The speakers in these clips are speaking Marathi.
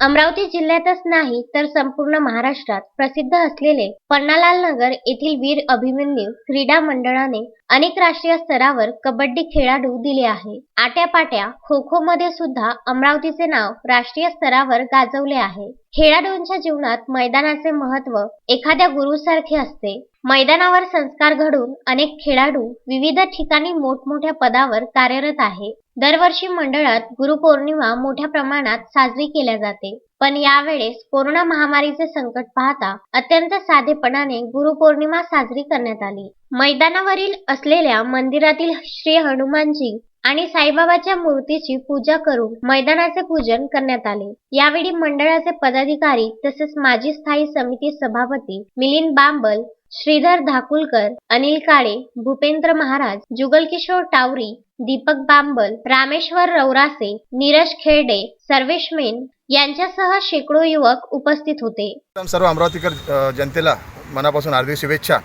अमरावती जिल्ह्यातच नाही तर संपूर्ण महाराष्ट्रात प्रसिद्ध असलेले पन्नालाल नगर येथील वीर अभिमन्यू क्रीडा मंडळाने अनेक राष्ट्रीय स्तरावर कबड्डी खेळाडू दिले आहे. आट्यापाट्या खो खो मध्ये सुद्धा अमरावतीचे नाव राष्ट्रीय स्तरावर गाजवले आहे. खेळाडूंच्या जीवनात मैदानाचे महत्त्व एखाद्या गुरुसारखे असते. मैदानावर संस्कार घडून अनेक खेळाडू विविध ठिकाणी मोठमोठ्या पदावर कार्यरत आहे. दरवर्षी मंडळात गुरुपौर्णिमा मोठ्या प्रमाणात साजरी केल्या जाते. पण यावेळेस कोरोना महामारीचे संकट पाहता अत्यंत साधेपणाने गुरुपौर्णिमा साजरी करण्यात आली. मैदानावरील असलेल्या मंदिरातील श्री हनुमानजी आणि साईबाबाच्या मूर्तीची पूजा करून मैदानाचे पूजन करण्यात आले. यावेळी मंडळाचे पदाधिकारी तसेच माजी स्थायी समिती सभापती मिलिंद बांबल श्रीधर धाकुलकर अनिल काळे भूपेंद्र महाराज जुगलकिशोर टावरी दीपक बांबल रामेश्वर रौरासे नीरज खेरडे सर्वेश मेन यांच्यासह शेकडो युवक उपस्थित होते. सर्व अमरावतीकर जनतेला मनापासून हार्दिक शुभेच्छा.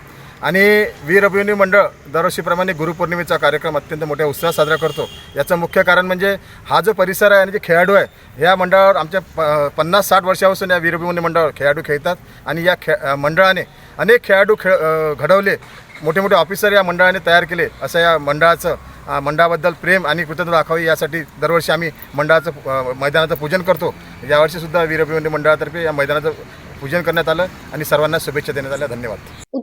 आणि वीर अभिमन्यू मंडळ दरवर्षीप्रमाणे गुरुपौर्णिमेचा कार्यक्रम अत्यंत मोठ्या उत्साहात साजरा करतो. याचं मुख्य कारण म्हणजे हा जो परिसर आहे आणि जे खेळाडू आहे या मंडळावर आमच्या प पन्नास साठ वर्षापासून या वीर मंडळावर खेळाडू खेळतात आणि या खे मंडळाने अनेक खेळाडू खेळ घडवले. मोठे मोठे ऑफिसर या मंडळाने तयार केले. असं या मंडळाचं मंडळाबद्दल प्रेम आणि कृतज्ञता दाखवावी यासाठी दरवर्षी आम्ही मंडळाचं मैदानाचं पूजन करतो. यावर्षीसुद्धा वीर मंडळातर्फे या मैदानाचं पूजन करण्यात आलं आणि सर्वांना शुभेच्छा देण्यात आल्या. धन्यवाद.